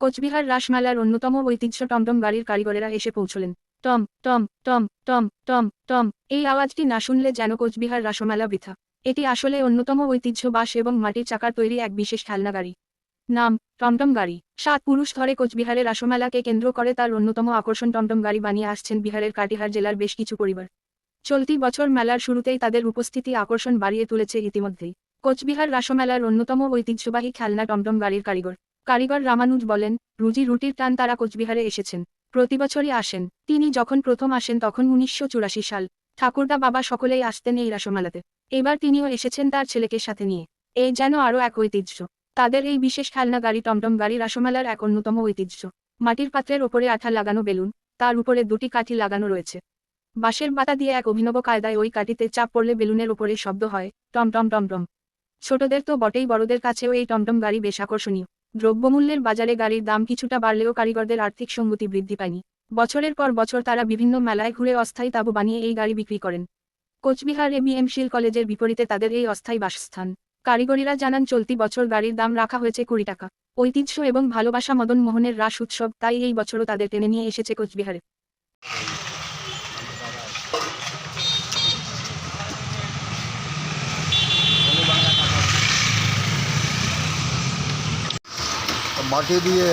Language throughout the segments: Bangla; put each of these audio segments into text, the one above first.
কোচবিহার রাসমেলার অন্যতম ঐতিহ্য টমটম গাড়ির কারিগরেরা এসে পৌঁছলেন। টম টম টম টম টম টম, এই আওয়াজটি না শুনলে যেন কোচবিহার রাসমেলা বৃথা। এটি আসলে অন্যতম ঐতিহ্য বাঁশ এবং মাটির চাকার তৈরি এক বিশেষ খেলনা গাড়ি। নাম, টমটম গাড়ি। সাত পুরুষ ধরে কোচবিহারের রাসমেলাকে কেন্দ্র করে তার অন্যতম আকর্ষণ টমটম গাড়ি বানিয়ে আসছেন বিহারের কাটিহার জেলার বেশ কিছু পরিবার। চলতি বছর মেলার শুরুতেই তাদের উপস্থিতি আকর্ষণ বাড়িয়ে তুলেছে ইতিমধ্যেই। কোচবিহার রাসমেলার অন্যতম ঐতিহ্যবাহী খেলনা টমটম গাড়ির কারিগর। কারিগর রামানুজ বলেন, রুজি রুটির টান তারা কোচবিহারে এসেছেন। প্রতি বছরই আসেন। তিনি যখন প্রথম আসেন তখন উনিশশো চুরাশি সাল। ঠাকুরদা বাবা সকলেই আসতেন এই রাসমেলাতে। এবার তিনিও এসেছেন তার ছেলেকে সাথে নিয়ে। এই যেন আরও এক ঐতিহ্য। তাদের এই বিশেষ খেলনা গাড়ি টমটম গাড়ি রাসমেলার এক অন্যতম ঐতিহ্য। মাটির পাত্রের ওপরে আঠা লাগানো বেলুন, তার উপরে দুটি কাঠি লাগানো রয়েছে। বাঁশের বাতা দিয়ে এক অভিনব কায়দায় ওই কাঠিতে চাপ পড়লে বেলুনের ওপরে শব্দ হয়, টমটম টমটম। ছোটদের তো বটেই, বড়দের কাছেও এই টমটম গাড়ি বেশ আকর্ষণীয়। দ্রব্যমূল্যের বাজারে গাড়ির দাম কিছুটা বাড়লেও কারিগরদের আর্থিক সঙ্গতি বৃদ্ধি পায়নি। বছরের পর বছর তারা বিভিন্ন মেলায় ঘুরে অস্থায়ী তাঁবু বানিয়ে এই গাড়ি বিক্রি করেন। কোচবিহার এ এবিএম শিল কলেজের বিপরীতে তাদের এই অস্থায়ী বাসস্থান। কারিগরিরা জানান, চলতি বছর গাড়ির দাম রাখা হয়েছে কুড়ি টাকা। ঐতিহ্য এবং ভালোবাসা মদন মোহনের রাস উৎসব তাই এই বছরও তাদের টেনে নিয়ে এসেছে কোচবিহারে। মাটি দিয়ে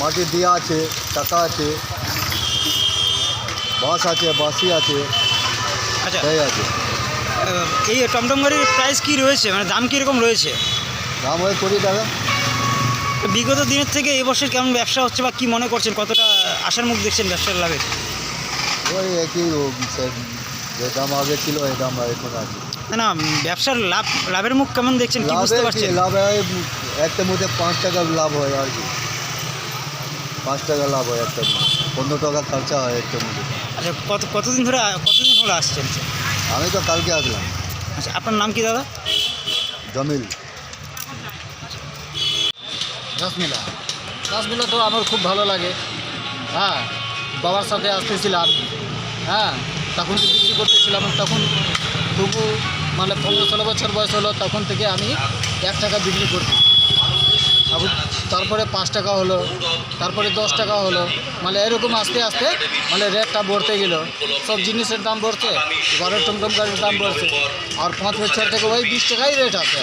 মাটি দেওয়া আছে টাকা আছে বাঁশ আছে বাঁশি আছে আচ্ছা। তাই আছে। এই টমটম গাড়ির প্রাইস কি রয়েছে? মানে দাম কীরকম রয়েছে? দাম হয় কুড়ি টাকা। বিগত দিনের থেকে এবছর কেমন ব্যবসা হচ্ছে বা কী মনে করছেন? কতটা আশার মুখ দেখছেন ব্যবসার লাভে? ওই একই যে দাম আগে ছিল এই দাম এখন আছে। না না ব্যবসার লাভ লাভের মুখ কেমন দেখছেন? কি বুঝতে পারছেন? লাভ হয় একটা মধ্যে পাঁচ টাকা লাভ হয় আর কি। পাঁচ টাকা লাভ হয় একটা পনেরো টাকা খরচা হয় একটা মধ্যে। আচ্ছা কত কতদিন ধরে কতদিন হলো আসছেন? আমি তো কালকে আসলাম। আচ্ছা আপনার নাম কি দাদা? জমিল। রাসমেলা রাসমেলা তো আমার খুব ভালো লাগে। হ্যাঁ বাবার সাথে আসতেছিলাম। হ্যাঁ তখন তো বিক্রি করতেছিলাম, তখন তবু মানে পনেরো ষোলো বছর বয়স হলো, তখন থেকে আমি এক টাকা বিক্রি করছি। তারপরে পাঁচ টাকা হলো, তারপরে দশ টাকা হলো মানে এরকম আস্তে আস্তে মানে রেটটা বাড়তে গেল। সব জিনিসের দাম বাড়ছে এবারে টমটম গাড়ির দাম বাড়ছে, আর পাঁচ বছর থেকে ওই বিশ টাকাই রেট আছে।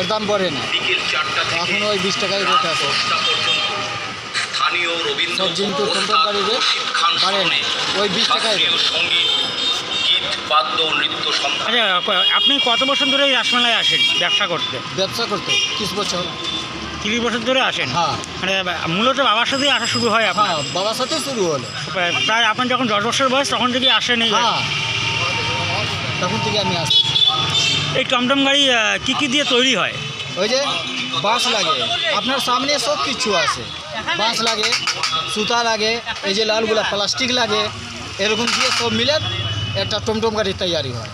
এর দাম বাড়ে না। এখন ওই বিশ টাকাই রেট আছে। স্থানীয় রবীন্দ্র ওই বিশ টাকাই সংগীত গীত বাদ্য নৃত্য আচ্ছা আপনি কত বছর ধরে এই রাসমেলায় আসেন ব্যবসা করতে? ব্যবসা করতে তিরিশ বছর। তিরিশ বছর ধরে আসেন? হ্যাঁ। মানে মূলত বাবার সাথেই আসা শুরু হয় আপনার? হ্যাঁ বাবার সাথে শুরু হলো। প্রায় আপনার যখন দশ বছর বয়স তখন থেকে আসেন এই হ্যাঁ। তখন থেকে আমি আসি। এই টমটম গাড়ি কি কি দিয়ে তৈরি হয়? ওই যে বাঁশ লাগে। আপনার সামনে সব কিছু আছে। বাঁশ লাগে সুতা লাগে এই যে লালগুলা প্লাস্টিক লাগে এরকম দিয়ে সব মিলে একটা টমটম গাড়ির তৈরি হয়।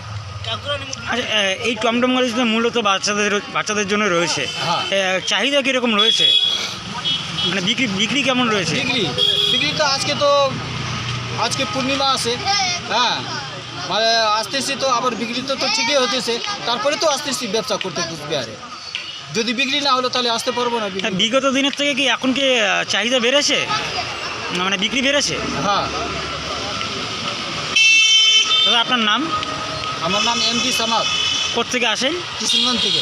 আচ্ছা এই টমটম গাড়ি মূলত বাচ্চাদের বাচ্চাদের জন্য রয়েছে। হ্যাঁ। চাহিদা কীরকম রয়েছে? মানে বিক্রি বিক্রি কেমন রয়েছে? বিক্রি বিক্রি তো আজকে তো আজকে পূর্ণিমা আছে। হ্যাঁ মানে আসতেছি তো আবার বিক্রি তো তো ঠিকই হতেছে তারপরে তো আসতেছি ব্যবসা করতে কুচবিহারে। যদি বিক্রি না হলো তাহলে আসতে পারব না বিক্রি। বিগত দিনের থেকে কি এখন কি আহ, চাহিদা বেড়েছে? না, মানে বিক্রি বেড়েছে? হ্যাঁ। দাদা আপনার নাম? আমার নাম এম ডি সামাদ। কোথেকে আসেন? কিশনগঞ্জ থেকে।